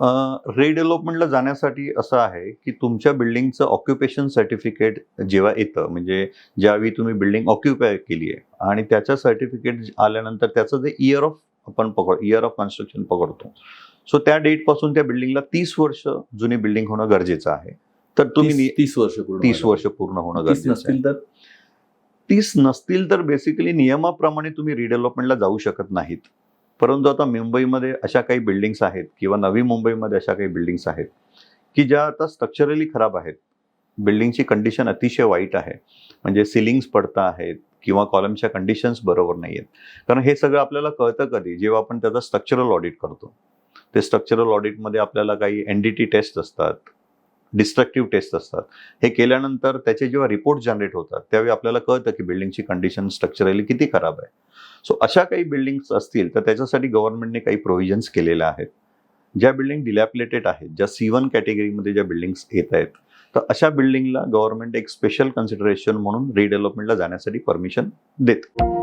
रिडेव्हलपमेंटला जाण्यासाठी असं आहे की तुमच्या बिल्डिंगचं ऑक्युपेशन सर्टिफिकेट जेव्हा येतं म्हणजे ज्यावेळी तुम्ही बिल्डिंग ऑक्युपाय केली आहे आणि त्याचं सर्टिफिकेट आल्यानंतर त्याचं जे इयर ऑफ आपण पकड इयर ऑफ कन्स्ट्रक्शन पकडतो. सो त्या डेटपासून त्या बिल्डिंगला तीस वर्ष जुनी बिल्डिंग होणं गरजेचं आहे. तर तुम्ही तीस- वर्ष पूर्ण तीस वर्ष पूर्ण होणं गरजेचं नसतील तर? तीस नसतील तर बेसिकली नियमाप्रमाणे तुम्ही रिडेव्हलपमेंटला जाऊ शकत नाहीत. परंतु आता मुंबईमध्ये अशा काही बिल्डिंग्स आहेत किंवा नवी मुंबईमध्ये अशा काही बिल्डिंग्स आहेत की ज्या आता स्ट्रक्चरली खराब आहेत. बिल्डिंगची कंडिशन अतिशय वाईट आहे. म्हणजे सिलिंग्स पडता आहेत किंवा कॉलमच्या कंडिशन्स बरोबर नाही आहेत. कारण हे सगळं आपल्याला कळतं कधी? जेव्हा आपण त्याचा स्ट्रक्चरल ऑडिट करतो. ते स्ट्रक्चरल ऑडिटमध्ये आपल्याला काही एन डी टी टेस्ट असतात. डिस्ट्रक्टिव्ह टेस्ट असतात. हे केल्यानंतर त्याचे जेव्हा रिपोर्ट जनरेट होतात त्यावेळी आपल्याला कळतं की बिल्डिंगची कंडिशन स्ट्रक्चरली किती खराब आहे. सो अशा काही बिल्डिंग्स असतील तर त्याच्यासाठी गव्हर्नमेंटने काही प्रोव्हिजन्स केलेल्या आहेत. ज्या बिल्डिंग डिलॅपलेटेड आहेत ज्या सी वन कॅटेगरीमध्ये ज्या बिल्डिंग्स येत आहेत तर अशा बिल्डिंगला गव्हर्नमेंट एक स्पेशल कन्सिडरेशन म्हणून रिडेव्हलपमेंटला जाण्यासाठी परमिशन देतं.